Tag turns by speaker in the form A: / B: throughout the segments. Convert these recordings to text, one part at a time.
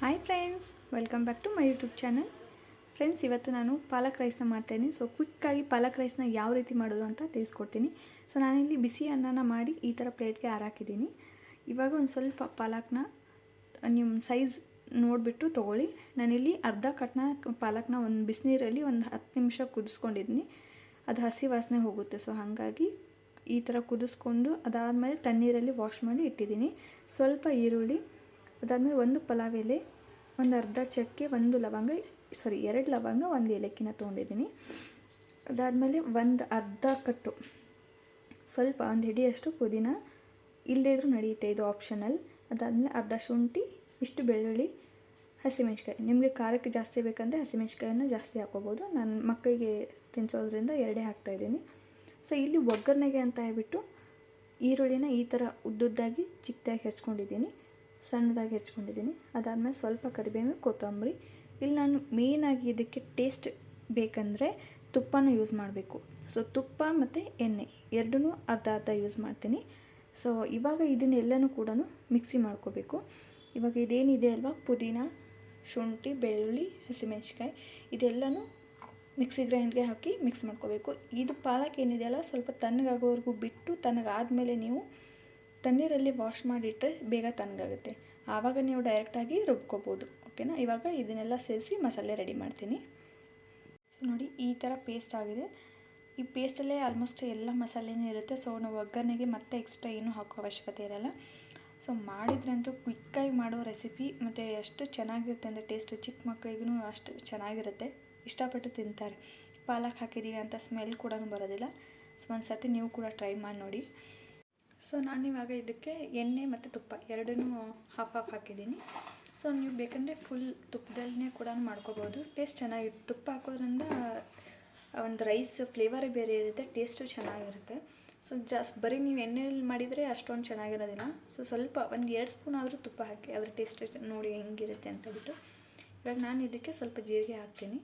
A: Hi friends welcome back to my YouTube channel friends ಇವತ್ತು ನಾನು ಪಾಲಕ್ ರೈಸ್ನ ಮಾಡ್ತಾಯಿದ್ದೀನಿ. ಸೊ ಕ್ವಿಕ್ಕಾಗಿ ಪಾಲಕ್ ರೈಸ್ನ ಯಾವ ರೀತಿ ಮಾಡೋದು ಅಂತ ತಿಳಿಸ್ಕೊಡ್ತೀನಿ. ಸೊ ನಾನಿಲ್ಲಿ ಬಿಸಿ ಅನ್ನನ ಮಾಡಿ ಈ ಥರ ಪ್ಲೇಟ್ಗೆ ಹಾರಾಕಿದ್ದೀನಿ ಇವಾಗ ಒಂದು ಸ್ವಲ್ಪ ಪಾಲಕ್ನ, ನಿಮ್ಮ ಸೈಜ್ ನೋಡಿಬಿಟ್ಟು ತೊಗೊಳ್ಳಿ. ನಾನಿಲ್ಲಿ ಅರ್ಧ ಕಟ್ನ ಪಾಲಕ್ನ ಒಂದು ಬಿಸಿನೀರಲ್ಲಿ ಒಂದು ಹತ್ತು ನಿಮಿಷ ಕುದಿಸ್ಕೊಂಡಿದ್ದೀನಿ. ಅದು ಹಸಿ ವಾಸನೆ ಹೋಗುತ್ತೆ. ಸೊ ಹಾಗಾಗಿ ಈ ಥರ ಕುದಿಸ್ಕೊಂಡು ಅದಾದಮೇಲೆ ತಣ್ಣೀರಲ್ಲಿ ವಾಶ್ ಮಾಡಿ ಇಟ್ಟಿದ್ದೀನಿ. ಸ್ವಲ್ಪ ಈರುಳ್ಳಿ ಅದಾದಮೇಲೆ ಒಂದು ಪಲಾವ್ ಎಲೆ, ಒಂದು ಅರ್ಧ ಚಕ್ಕೆ, ಒಂದು ಲವಂಗ ಸಾರಿ ಎರಡು ಲವಂಗ, ಒಂದು ಏಲಕ್ಕಿನ ತೊಗೊಂಡಿದ್ದೀನಿ. ಅದಾದಮೇಲೆ ಒಂದು ಅರ್ಧ ಕಟ್ಟು, ಸ್ವಲ್ಪ ಒಂದು ಹಿಡಿಯಷ್ಟು ಪುದೀನ ಇಲ್ಲದೇ ಇದ್ರೂ ನಡೆಯುತ್ತೆ, ಇದು ಆಪ್ಷನಲ್ ಅದಾದಮೇಲೆ ಅರ್ಧ ಶುಂಠಿ, ಇಷ್ಟು ಬೆಳ್ಳುಳ್ಳಿ ಹಸಿಮೆಣ್ಸಿಕಾಯಿ ನಿಮಗೆ ಖಾರಕ್ಕೆ ಜಾಸ್ತಿ ಬೇಕಂದರೆ ಹಸಿಮೆಣ್ಸಿಕಾಯನ್ನು ಜಾಸ್ತಿ ಹಾಕೋಬೋದು ನಾನು ಮಕ್ಕಳಿಗೆ ತಿನ್ನಿಸೋದ್ರಿಂದ ಎರಡೇ ಹಾಕ್ತಾಯಿದ್ದೀನಿ ಸೊ ಇಲ್ಲಿ ಒಗ್ಗರಣೆಗೆ ಅಂತ ಹೇಳ್ಬಿಟ್ಟು ಈರುಳ್ಳಿನ ಈ ಥರ ಉದ್ದುದ್ದಾಗಿ ಚಿಕ್ಕದಾಗಿ ಹೆಚ್ಕೊಂಡಿದ್ದೀನಿ. ಸಣ್ಣದಾಗಿ ಹೆಚ್ಕೊಂಡಿದ್ದೀನಿ. ಅದಾದಮೇಲೆ ಸ್ವಲ್ಪ ಕರಿಬೇವು ಕೊತ್ತಂಬರಿ. ಇಲ್ಲಿ ನಾನು ಮೇಯ್ನಾಗಿ ಇದಕ್ಕೆ ಟೇಸ್ಟ್ ಬೇಕಂದರೆ ತುಪ್ಪನ ಯೂಸ್ ಮಾಡಬೇಕು. ಸೊ ತುಪ್ಪ ಮತ್ತು ಎಣ್ಣೆ ಎರಡೂ ಅರ್ಧ ಅರ್ಧ ಯೂಸ್ ಮಾಡ್ತೀನಿ. ಸೊ ಇವಾಗ ಇದನ್ನೆಲ್ಲನೂ ಕೂಡ ಮಿಕ್ಸಿ ಮಾಡ್ಕೋಬೇಕು. ಇವಾಗ ಇದೇನಿದೆ ಅಲ್ವಾ? ಪುದೀನ, ಶುಂಠಿ, ಬೆಳ್ಳುಳ್ಳಿ ಹಸಿಮೆಣ್ಸಿಕಾಯಿ ಇದೆಲ್ಲನೂ ಮಿಕ್ಸಿ ಗ್ರೈಂಡ್ಗೆ ಹಾಕಿ ಮಿಕ್ಸ್ ಮಾಡ್ಕೋಬೇಕು. ಇದು ಪಾಲಕ್ ಏನಿದೆಯಲ್ಲ ಸ್ವಲ್ಪ ತಣ್ಣಗಾಗೋವರೆಗೂ ಬಿಟ್ಟು ತಣ್ಣಗಾದಮೇಲೆ ನೀವು ತಣ್ಣೀರಲ್ಲಿ ವಾಶ್ ಮಾಡಿಟ್ಟರೆ ಬೇಗ ತಣ್ಣಗಾಗುತ್ತೆ. ಆವಾಗ ನೀವು ಡೈರೆಕ್ಟಾಗಿ ರುಬ್ಕೋಬೋದು. ಓಕೆನಾ ಇವಾಗ ಇದನ್ನೆಲ್ಲ ಸೇರಿಸಿ ಮಸಾಲೆ ರೆಡಿ ಮಾಡ್ತೀನಿ. ಸೊ ನೋಡಿ, ಈ ಥರ ಪೇಸ್ಟ್ ಆಗಿದೆ. ಈ ಪೇಸ್ಟಲ್ಲೇ ಆಲ್ಮೋಸ್ಟ್ ಎಲ್ಲ ಮಸಾಲೆನೂ ಇರುತ್ತೆ. ಸೊ ನಾವು ಒಗ್ಗರಣೆಗೆ ಮತ್ತೆ ಎಕ್ಸ್ಟ್ರಾ ಏನೂ ಹಾಕೋ ಅವಶ್ಯಕತೆ ಇರಲ್ಲ. ಸೊ ಮಾಡಿದ್ರಂತೂ ಕ್ವಿಕ್ಕಾಗಿ ಮಾಡೋ ರೆಸಿಪಿ ಮತ್ತು ಎಷ್ಟು ಚೆನ್ನಾಗಿರುತ್ತೆ ಅಂದರೆ ಟೇಸ್ಟ್ ಚಿಕ್ಕ ಮಕ್ಕಳಿಗೂ ಅಷ್ಟು ಚೆನ್ನಾಗಿರುತ್ತೆ. ಇಷ್ಟಪಟ್ಟು ತಿಂತಾರೆ. ಪಾಲಕ್ ಹಾಕಿದ್ದೀವಿ ಅಂತ ಸ್ಮೆಲ್ ಕೂಡ ಬರೋದಿಲ್ಲ. ಸೊ ಒಂದು ಸರ್ತಿ ನೀವು ಕೂಡ ಟ್ರೈ ಮಾಡಿ ನೋಡಿ. ಸೊ ನಾನಿವಾಗ ಇದಕ್ಕೆ ಎಣ್ಣೆ ಮತ್ತು ತುಪ್ಪ ಎರಡನ್ನೂ ಹಾಫ್ ಹಾಫ್ ಹಾಕಿದ್ದೀನಿ. ಸೊ ನೀವು ಬೇಕಂದರೆ ಫುಲ್ ತುಪ್ಪದಲ್ಲೇ ಕೂಡ ಮಾಡ್ಕೋಬೋದು. ಟೇಸ್ಟ್ ಚೆನ್ನಾಗಿರುತ್ತೆ ತುಪ್ಪ ಹಾಕೋದ್ರಿಂದ ಒಂದು ರೈಸ್ ಫ್ಲೇವರೇ ಬೇರೆ ಇರುತ್ತೆ ಟೇಸ್ಟು ಚೆನ್ನಾಗಿರುತ್ತೆ. ಸೊ ಜಾಸ್ತಿ ಬರೀ ನೀವು ಎಣ್ಣೆಯಲ್ಲಿ ಮಾಡಿದರೆ ಅಷ್ಟೊಂದು ಚೆನ್ನಾಗಿರೋದಿಲ್ಲ. ಸೊ ಸ್ವಲ್ಪ ಒಂದು ಎರಡು ಸ್ಪೂನ್ ಆದರೂ ತುಪ್ಪ ಹಾಕಿ, ಅದ್ರ ಟೇಸ್ಟ್ ನೋಡಿ ಹೆಂಗಿರುತ್ತೆ ಅಂತ ಬಿಟ್ಟು. ಇವಾಗ ನಾನು ಇದಕ್ಕೆ ಸ್ವಲ್ಪ ಜೀರಿಗೆ ಹಾಕ್ತೀನಿ.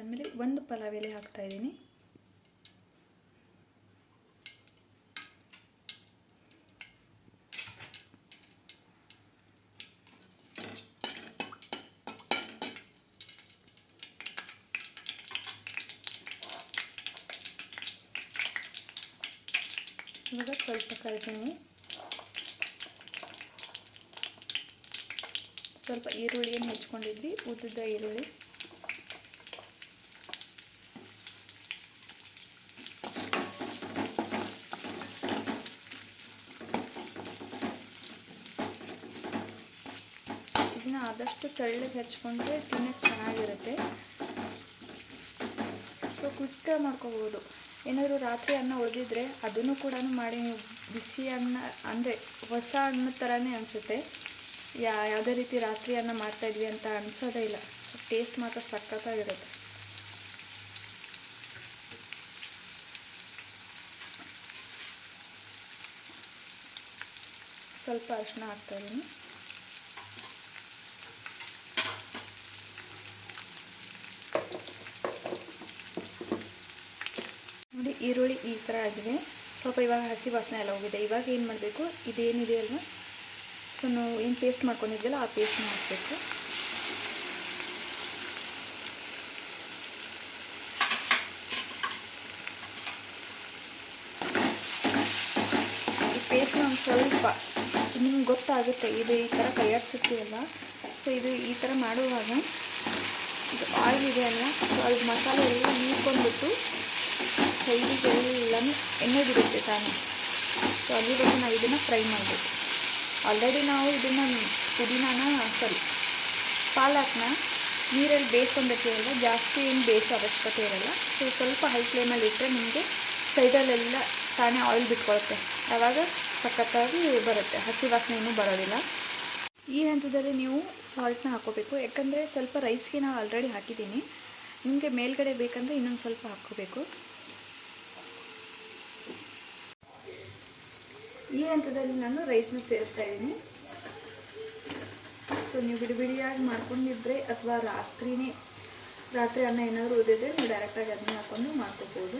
A: ಅದಾದಮೇಲೆ ಒಂದು ಪಲಾವ್ ಎಲೆ ಹಾಕ್ತಾಯಿದ್ದೀನಿ ಇವಾಗ ಸ್ವಲ್ಪ ಕರಿಬೇವು ಸ್ವಲ್ಪ ಈರುಳ್ಳಿಯನ್ನು ಹೆಚ್ಕೊಂಡಿದ್ವಿ ಉದ್ದುದ್ದ ಈರುಳ್ಳಿ ಇದನ್ನ ಆದಷ್ಟು ತೆಳ್ಳಗೆ ಹಚ್ಕೊಂಡ್ರೆ ತಿನ್ನಕ್ಕೆ ಚೆನ್ನಾಗಿರುತ್ತೆ. ಸೊ ಕ್ವಿಕ್ ಮಾಡ್ಕೋಬೋದು. ಏನಾದರೂ ರಾತ್ರಿ ಅನ್ನ ಉಳಿದಿದ್ರೆ ಅದನ್ನು ಕೂಡ ಮಾಡಿ ನೀವು ಬಿಸಿ ಅನ್ನ, ಅಂದರೆ ಹೊಸ ಅನ್ನ ಥರನೇ ಅನಿಸುತ್ತೆ. ಯಾ, ಯಾವುದೇ ರೀತಿ ರಾತ್ರಿ ಅನ್ನ ಮಾಡ್ತಾಯಿದ್ವಿ ಅಂತ ಅನಿಸೋದೇ ಇಲ್ಲ. ಟೇಸ್ಟ್ ಮಾತ್ರ ಸಖತ್ತಾಗಿರುತ್ತೆ. ಸ್ವಲ್ಪ ಅರಿಶಿನ ಹಾಕ್ತಾಯಿದ್ದೀನಿ ಈರುಳ್ಳಿ ಈ ಥರ ಆಗಿದೆ. ಸ್ವಲ್ಪ ಇವಾಗ ಹಸಿ ವಾಸನೆ ಎಲ್ಲ ಹೋಗಿದೆ. ಇವಾಗ ಏನು ಮಾಡಬೇಕು? ಇದೇನಿದೆ ಅಲ್ವಾ? ಸೊ ನಾವು ಏನು ಪೇಸ್ಟ್ ಮಾಡ್ಕೊಂಡಿದ್ವಲ್ಲ, ಆ ಪೇಸ್ಟ್ ಮಾಡಬೇಕು. ಈ ಪೇಸ್ಟ್ ಒಂದು ಸ್ವಲ್ಪ, ನಿಮ್ಗೆ ಗೊತ್ತಾಗುತ್ತೆ, ಇದು ಈ ಥರ ತಯಾರಿಸುತ್ತೀವಲ್ಲ ಸೊ ಇದು ಈ ಥರ ಮಾಡುವಾಗ ಇದು ಆಯಿಲ್ ಇದೆ ಅಲ್ಲ ಸೊ ಅದು ಮಸಾಲೆ ಸೈಡಿಗೆಲ್ಲನೂ ಎಣ್ಣೆ ಬಿಡುತ್ತೆ ತಾನೇ. ಸೊ ಅಲ್ಲಿವರೆಗೂ ನಾವು ಇದನ್ನು ಫ್ರೈ ಮಾಡಬೇಕು. ಆಲ್ರೆಡಿ ನಾವು ಇದನ್ನು ಪುದೀನಾನ ಸಾರಿ ಪಾಲಕ್ನ ನೀರಲ್ಲಿ ಬೇಯಿಸ್ಕೊಂಡಿರ್ತೀವಲ್ಲ ಜಾಸ್ತಿ ಏನು ಬೇಯಿಸೋ ಅವಶ್ಯಕತೆ ಇರಲ್ಲ. ಸೊ ಸ್ವಲ್ಪ ಹೈ ಫ್ಲೇಮಲ್ಲಿ ಇಟ್ಟರೆ ನಿಮಗೆ ಸೈಡಲ್ಲೆಲ್ಲ ತಾನೇ ಆಯಿಲ್ ಬಿಟ್ಕೊಳುತ್ತೆ. ಆವಾಗ ಸಖತ್ತಾಗಿ ಬರುತ್ತೆ. ಹಸಿ ವಾಸನೆ ಏನೂ ಬರೋದಿಲ್ಲ. ಈ ಹಂತದಲ್ಲಿ ನೀವು ಸಾಲ್ಟ್ನ ಹಾಕೋಬೇಕು ಯಾಕಂದರೆ ಸ್ವಲ್ಪ ರೈಸ್ಗೆ ನಾವು ಆಲ್ರೆಡಿ ಹಾಕಿದ್ದೀನಿ. ನಿಮಗೆ ಮೇಲ್ಗಡೆ ಬೇಕಂದರೆ ಇನ್ನೊಂದು ಸ್ವಲ್ಪ ಹಾಕ್ಕೋಬೇಕು. ಈ ಹಂತದಲ್ಲಿ ನಾನು ರೈಸ್ನ ಸೇರಿಸ್ತಾ ಇದ್ದೀನಿ. ಸೊ ನೀವು ಬಿಡಿ ಬಿಡಿಯಾಗಿ ಮಾಡ್ಕೊಂಡಿದ್ರೆ ಅಥವಾ ರಾತ್ರಿನೇ, ರಾತ್ರಿ ಅನ್ನ ಏನಾದರೂ ಉಳಿದಿದ್ರೆ ನೀವು ಡೈರೆಕ್ಟಾಗಿ ಅದನ್ನ ಹಾಕ್ಕೊಂಡು ಮಾಡ್ಕೋಬೋದು.